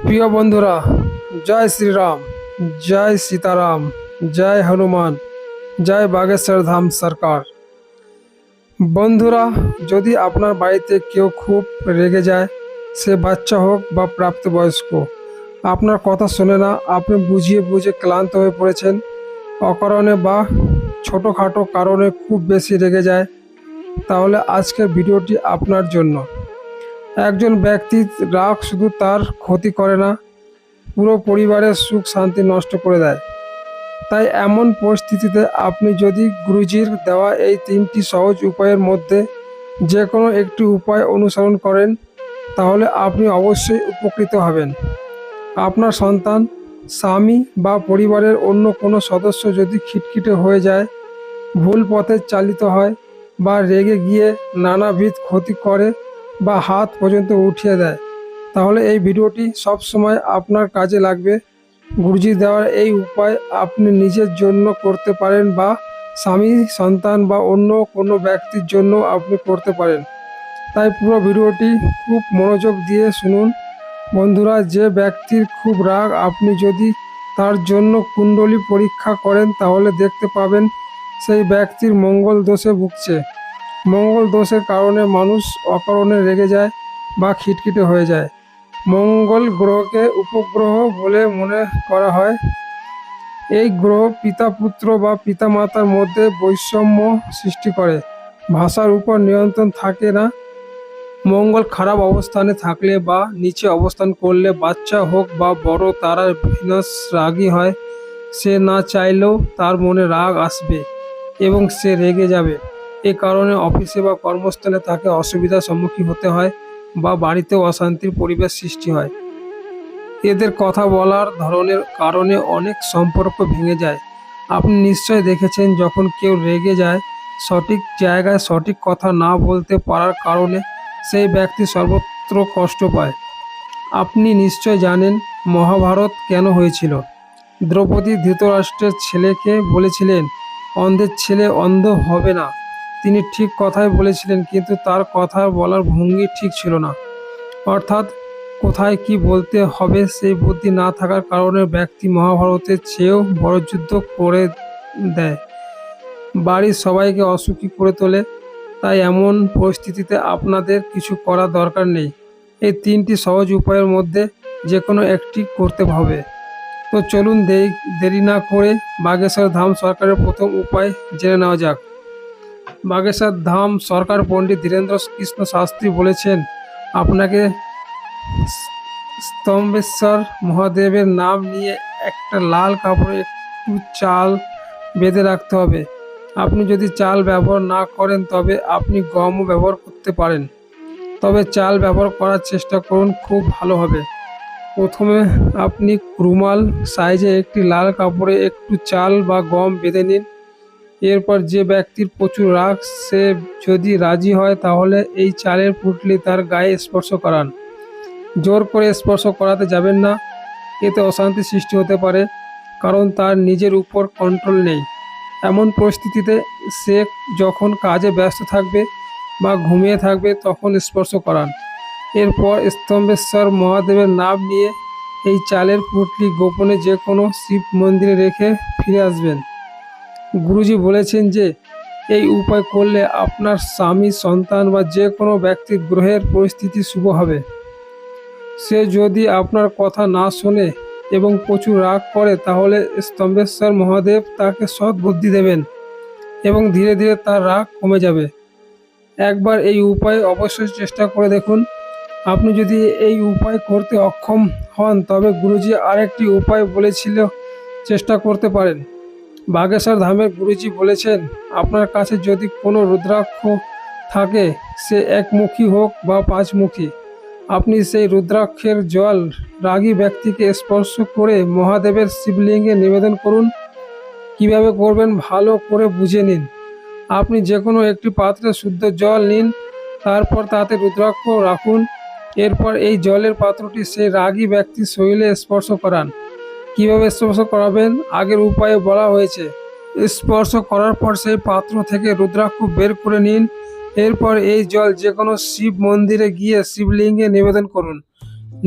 প্রিয় বন্ধুরা, জয় শ্রীরাম, জয় সীতারাম, জয় হনুমান, জয় বাগেশ্বর ধাম সরকার। বন্ধুরা, যদি আপনার বাড়িতে কেউ খুব রেগে যায়, সে বাচ্চা হোক বা প্রাপ্তবয়স্ক, আপনার কথা শোনে না, আপনি বুঝিয়ে বুঝে ক্লান্ত হয়ে পড়েছেন, অকারণে বা ছোটোখাটো কারণে খুব বেশি রেগে যায়, তাহলে আজকের ভিডিওটি আপনার জন্য। একজন ব্যক্তির রাগ শুধু তার ক্ষতি করে না, পুরো পরিবারের সুখ শান্তি নষ্ট করে দেয়। তাই এমন পরিস্থিতিতে আপনি যদি গুরুজির দেওয়া এই তিনটি সহজ উপায়ের মধ্যে যে কোনো একটি উপায় অনুসরণ করেন, তাহলে আপনি অবশ্যই উপকৃত হবেন। আপনার সন্তান, স্বামী বা পরিবারের অন্য কোনো সদস্য যদি খিটখিটে হয়ে যায়, ভুল পথে চালিত হয় বা রেগে গিয়ে নানাবিধ ক্ষতি করে বা হাত পর্যন্ত উঠিয়ে দেয়। তাহলে এই ভিডিওটি সব সময় আপনার কাজে লাগবে। গুরুজি দেওয়ার এই উপায় আপনি নিজের জন্য করতে পারেন বা স্বামী, সন্তান বা অন্য কোনো ব্যক্তির জন্য আপনি করতে পারেন। তাই পুরো ভিডিওটি খুব মনোযোগ দিয়ে শুনুন। বন্ধুরা, যে ব্যক্তির খুব রাগ, আপনি যদি তার জন্য কুণ্ডলী পরীক্ষা করেন, তাহলে দেখতে পাবেন সেই ব্যক্তির মঙ্গল দোষে ভুগছে। মঙ্গল দোষের কারণে মানুষ অকারণে রেগে যায় বা খিটখিটে হয়ে যায়। মঙ্গল গ্রহকে উপগ্রহ বলে মনে করা হয়। এই গ্রহ পিতা পুত্র বা পিতা মাতার মধ্যে বৈষম্য সৃষ্টি করে। ভাষার উপর নিয়ন্ত্রণ থাকে না। মঙ্গল খারাপ অবস্থানে থাকলে বা নিচে অবস্থান করলে বাচ্চা হোক বা বড়, তারা ভিনাস রাগী হয়। সে না চাইলেও তার মনে রাগ আসবে এবং সে রেগে যাবে। এ কারণে অফিসে বা কর্মস্থলে তাকে অসুবিধার সম্মুখীন হতে হয় বা বাড়িতেও অশান্তির পরিবেশ সৃষ্টি হয়। এদের কথা বলার ধরনের কারণে অনেক সম্পর্ক ভেঙে যায়। আপনি নিশ্চয় দেখেছেন, যখন কেউ রেগে যায়, সঠিক জায়গায় সঠিক কথা না বলতে পারার কারণে সেই ব্যক্তি সর্বত্র কষ্ট পায়। আপনি নিশ্চয় জানেন মহাভারত কেন হয়েছিল। দ্রৌপদী ধৃতরাষ্ট্রের ছেলেকে বলেছিলেন, অন্ধের ছেলে অন্ধ হবে না। তিনি ঠিক কথাই বলেছিলেন, কিন্তু তার কথা বলার ভঙ্গি ঠিক ছিল না। অর্থাৎ কোথায় কি বলতে হবে সেই বুদ্ধি না থাকার কারণে ব্যক্তি মহাভারতের চেয়েও বড় যুদ্ধ করে দেয়। বাড়ির সবাইকে অসুখী করে তোলে, তাই এমন পরিস্থিতিতে আপনাদের কিছু করার দরকার নেই। এই তিনটি সহজ উপায়ের মধ্যে যে কোনো একটি করতে হবে। তো চলুন দেরি না করে বাগেশ্বর ধাম সরকারের প্রথম উপায় জেনে নেওয়া যাক। বাগেশ্বর ধাম সরকার পণ্ডিত ধীরেন্দ্র কৃষ্ণ শাস্ত্রী বলেছেন, আপনাকে স্তম্ভেশ্বর মহাদেবের নাম নিয়ে একটা লাল কাপড়ে একটু চাল বেঁধে রাখতে হবে। আপনি যদি চাল ব্যবহার না করেন, তবে আপনি গমও ব্যবহার করতে পারেন। তবে চাল ব্যবহার করার চেষ্টা করুন, খুব ভালো হবে। প্রথমে আপনি রুমাল সাইজে একটি লাল কাপড়ে একটু চাল বা গম বেঁধে নিন। এরপর যে ব্যক্তির প্রচুর রাগ, সে যদি রাজি হয় তাহলে এই চালের পুটলি তার গায়ে স্পর্শ করান। জোর করে স্পর্শ করাতে যাবেন না। এতে অশান্তি সৃষ্টি হতে পারে, কারণ তার নিজের উপর কন্ট্রোল নেই। এমন পরিস্থিতিতে সে যখন কাজে ব্যস্ত থাকবে বা ঘুমিয়ে থাকবে তখন স্পর্শ করান। এরপর স্তম্ভেশ্বর মহাদেবের নাম নিয়ে এই চালের পুটলি গোপনে যে কোনো শিব মন্দিরে রেখে ফিরে আসবেন। গুরুজি বলেছেন যে, এই উপায় করলে আপনার স্বামী, সন্তান বা যে কোনো ব্যক্তির গ্রহের পরিস্থিতি শুভ হবে। সে যদি আপনার কথা না শোনে এবং প্রচুর রাগ করে, তাহলে স্তম্ভেশ্বর মহাদেব তাকে সৎ বুদ্ধি দেবেন এবং ধীরে ধীরে তার রাগ কমে যাবে। একবার এই উপায় অবশ্যই চেষ্টা করে দেখুন। আপনি যদি এই উপায় করতে অক্ষম হন, তবে গুরুজি আরেকটি উপায় বলেছিল, চেষ্টা করতে পারেন। বাগেশ্বর ধামের গুরুজি বলেছেন, আপনার কাছে যদি কোনো রুদ্রাক্ষ থাকে, সে একমুখী হোক বা পাঁচমুখী। আপনি সেই রুদ্রাক্ষের জল রাগী ব্যক্তিকে স্পর্শ করে মহাদেবের শিবলিঙ্গে নিবেদন করুন। কীভাবে করবেন ভালো করে বুঝে নিন। আপনি যে কোনো একটি পাত্রে শুদ্ধ জল নিন, তারপর তাতে রুদ্রাক্ষ রাখুন। এরপর এই জলের পাত্রটি সেই রাগী ব্যক্তির শরীরে স্পর্শ করান। কীভাবে স্পর্শ করাবেন? আগের উপায়ে বলা হয়েছে, স্পর্শ করার পর সেই পাত্র থেকে রুদ্রাক্ষ বের করে নিন। এরপর এই জল যে কোনো শিব মন্দিরে গিয়ে শিবলিঙ্গে নিবেদন করুন।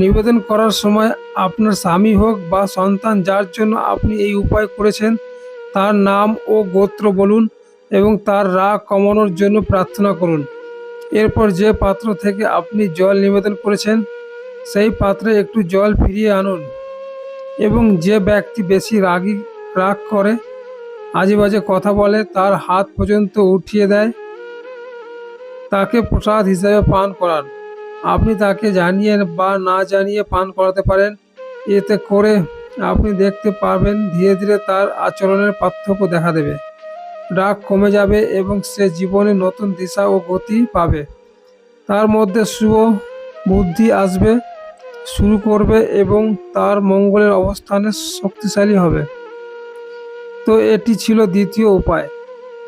নিবেদন করার সময় আপনার স্বামী হোক বা সন্তান যার জন্য আপনি এই উপায় করেছেন, তার নাম ও গোত্র বলুন এবং তার রাগ কমানোর জন্য প্রার্থনা করুন। এরপর যে পাত্র থেকে আপনি জল নিবেদন করেছেন, সেই পাত্রে একটু জল ফিরিয়ে আনুন। এবং যে ব্যক্তি বেশি রাগী রাগ করে আজে বাজে কথা বলে, তার হাত পর্যন্ত উঠিয়ে দেয়। তাকে প্রসাদ হিসাবে পান করান। আপনি তাকে জানিয়ে বা না জানিয়ে পান করাতে পারেন। এতে করে আপনি দেখতে পারবেন, ধীরে ধীরে তার আচরণের পার্থক্য দেখা দেবে। রাগ কমে যাবে এবং সে জীবনে নতুন দিশা ও গতি পাবে। তার মধ্যে শুভ বুদ্ধি আসবে। শুরু করবে এবং তার মঙ্গলের অবস্থানে শক্তিশালী হবে। তো এটি ছিল দ্বিতীয় উপায়।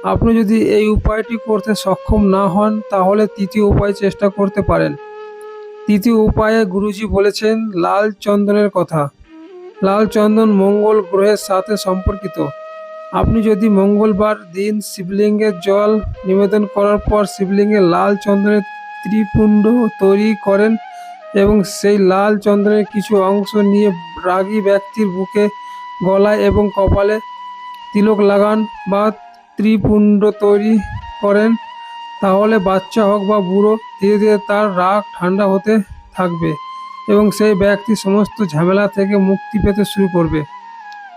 আপনি যদি এই উপায়টি করতে সক্ষম না হন, তাহলে তৃতীয় উপায় চেষ্টা করতে পারেন। তৃতীয় উপায়ে গুরুজি বলেছেন, লাল চন্দনের কথা। লাল চন্দন মঙ্গল গ্রহের সাথে সম্পর্কিত। আপনি যদি মঙ্গলবার দিন শিবলিঙ্গের জল নিবেদন করার পর শিবলিঙ্গে লাল চন্দনের ত্রিপুণ্ড তৈরি করেন এবং সেই লাল চন্দনের কিছু অংশ নিয়ে রাগী ব্যক্তির বুকে, গলায় এবং কপালে তিলক লাগান বা ত্রিপুণ্ড তৈরি করেন, তাহলে বাচ্চা হোক বা বুড়ো, ধীরে ধীরে তার রাগ ঠান্ডা হতে থাকবে এবং সেই ব্যক্তি সমস্ত ঝামেলা থেকে মুক্তি পেতে শুরু করবে।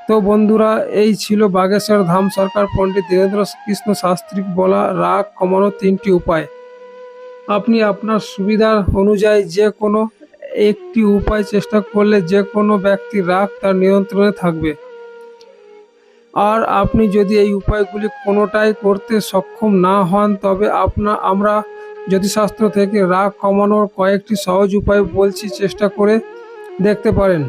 তো বন্ধুরা, এই ছিল বাগেশ্বর ধাম সরকার পণ্ডিত দীনেন্দ্র কৃষ্ণ শাস্ত্রী বলা রাগ কমানোর তিনটি উপায়। আপনি আপনার সুবিধার অনুযায়ী যে কোনো একটি উপায় চেষ্টা করলে যে কোনো ব্যক্তির রাগ তার নিয়ন্ত্রণে থাকবে। আর আপনি যদি এই উপায়গুলি কোনোটাই করতে সক্ষম না হন, তবে আপনা আমরা জ্যোতিষশাস্ত্র থেকে রাগ কমানোর কয়েকটি সহজ উপায় বলছি, চেষ্টা করে দেখতে পারেন।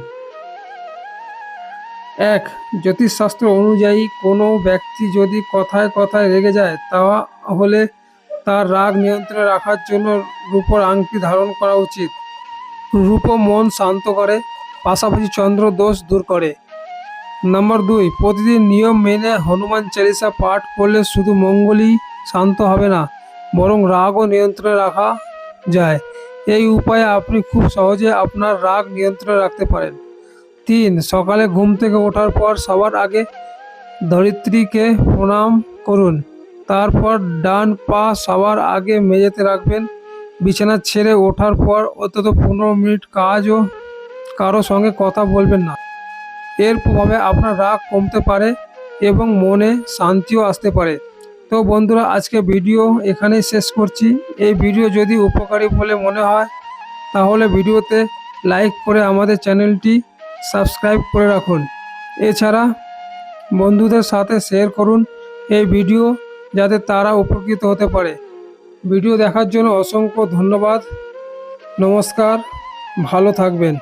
এক, জ্যোতিষশাস্ত্র অনুযায়ী কোনো ব্যক্তি যদি কথায় কথায় রেগে যায়, তাহলে তার রাগ নিয়ন্ত্রণে রাখার জন্য রূপর আংটি ধারণ করা উচিত। রূপ মন শান্ত করে, পাশাপাশি চন্দ্র দোষ দূর করে। নম্বর দুই, প্রতিদিন নিয়ম মেনে হনুমান চালিসা পাঠ করলে শুধু মঙ্গলই শান্ত হবে না, বরং রাগও নিয়ন্ত্রণে রাখা যায়। এই উপায়ে আপনি খুব সহজে আপনার রাগ নিয়ন্ত্রণে রাখতে পারেন। তিন, সকালে ঘুম থেকে ওঠার পর সবার আগে ধরিত্রীকে প্রণাম করুন। তারপর ডান পা সবার আগে মেঝেতে রাখবেন। বিছানা ছেড়ে ওঠার পর অন্তত পনেরো মিনিট কাজও কারও সঙ্গে কথা বলবেন না। এর প্রভাবে আপনার রাগ কমতে পারে এবং মনে শান্তিও আসতে পারে। তো বন্ধুরা, আজকে ভিডিও এখানেই শেষ করছি। এই ভিডিও যদি উপকারী বলে মনে হয়, তাহলে ভিডিওতে লাইক করে আমাদের চ্যানেলটি সাবস্ক্রাইব করে রাখুন। এছাড়া বন্ধুদের সাথে শেয়ার করুন। এই ভিডিও যাতে তারা উপকৃত হতে পারে। ভিডিও দেখার জন্য অসংখ্য ধন্যবাদ। নমস্কার। ভালো থাকবেন।